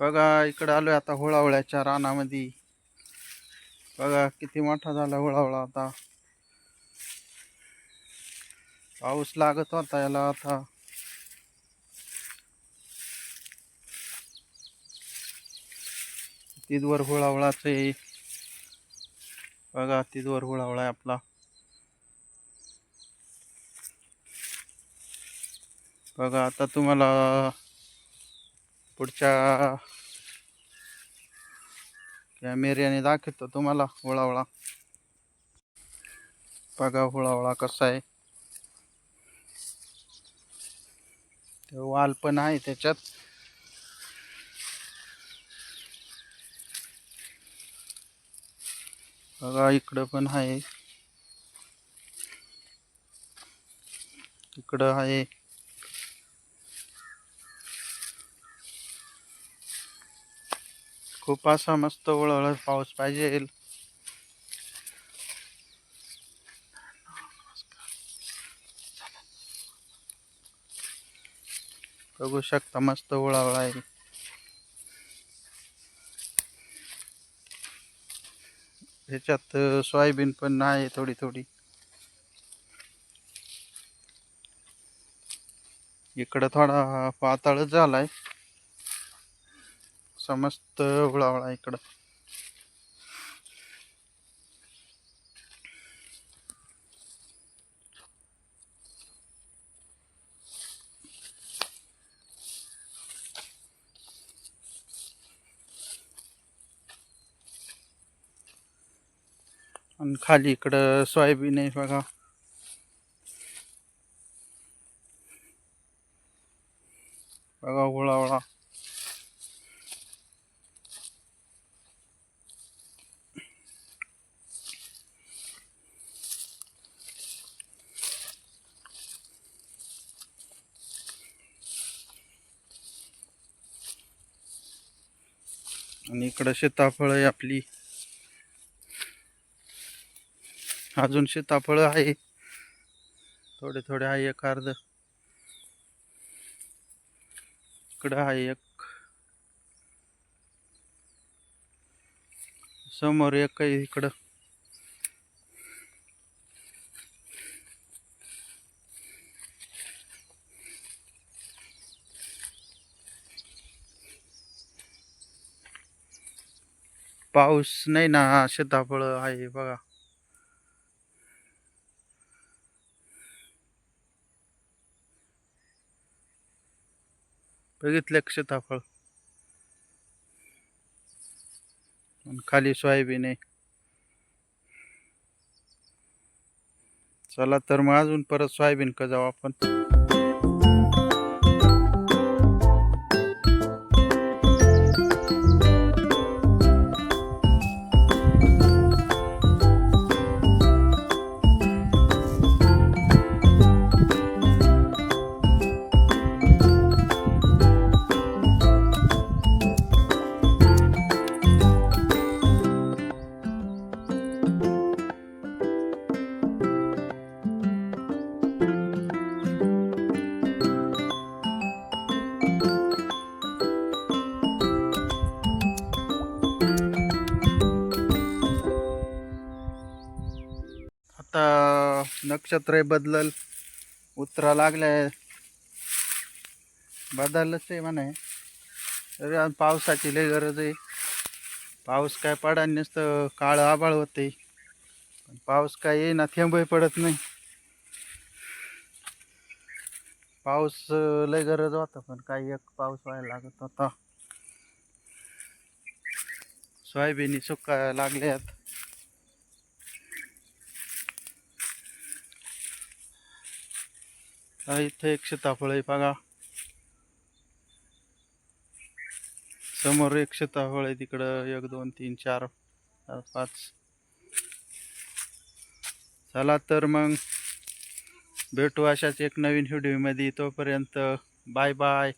बघा इकडे आलोय आता होळावळ्याच्या रानामध्ये. बघा किती मोठा झाला होळावळा आता. पाऊस लागत होता याला आता. तिथवर होळावळाच आहे. बघा तिथवर होळावळा आहे आपला. बघा आता तुम्हाला पुढच्या कॅमेऱ्याने दाखवतो तुम्हाला होळावळा बघा होळावळा कसा आहे. ते वाल पण आहे त्याच्यात. बघा इकडं पण आहे. इकडं आहे. खूप असा मस्त वळवळ पाऊस पाहिजे. बघू शकता मस्त वळावळा आहे. ह्याच्यात सोयाबीन पण आहे थोडी थोडी. इकडं थोडा पाताळच झालाय. समस्त उळावळा इकडं. आणि खाली इकडं सोयाबीन आहे बघा. बघा उळावळा. आणि इकडं सीताफळ आहे आपली. अजून सीताफळ आहे. थोडे थोडे आहे एक अर्ध. इकडं आहे एक. समोर एक आहे इकडं. पाऊस नाही ना सीताफळ आहे बघा. बघितले सीताफळ खाली सोयाबीन आहे. चला तर मग अजून परत सोयाबीन का जाऊ आपण. नक्षत्र बदलल उतरा लागलाय बदलच आहे म्हणे. तरी पावसाची लय गरज आहे. पाऊस काय पडा नसतं काळं आबाळ होते पण पाऊस काय येईना थेंबही पडत नाही. पाऊस लय गरज होता पण काही एक पाऊस व्हायला लागत होता. सोयाबीन सुका लागल्यात इथे एक सीताफळ आहे बघा. समोर एक सीताफळ आहे तिकडं एक दोन तीन चार पाच. चला तर मग भेटू अशाच एक नवीन व्हिडिओमध्ये. तोपर्यंत बाय बाय.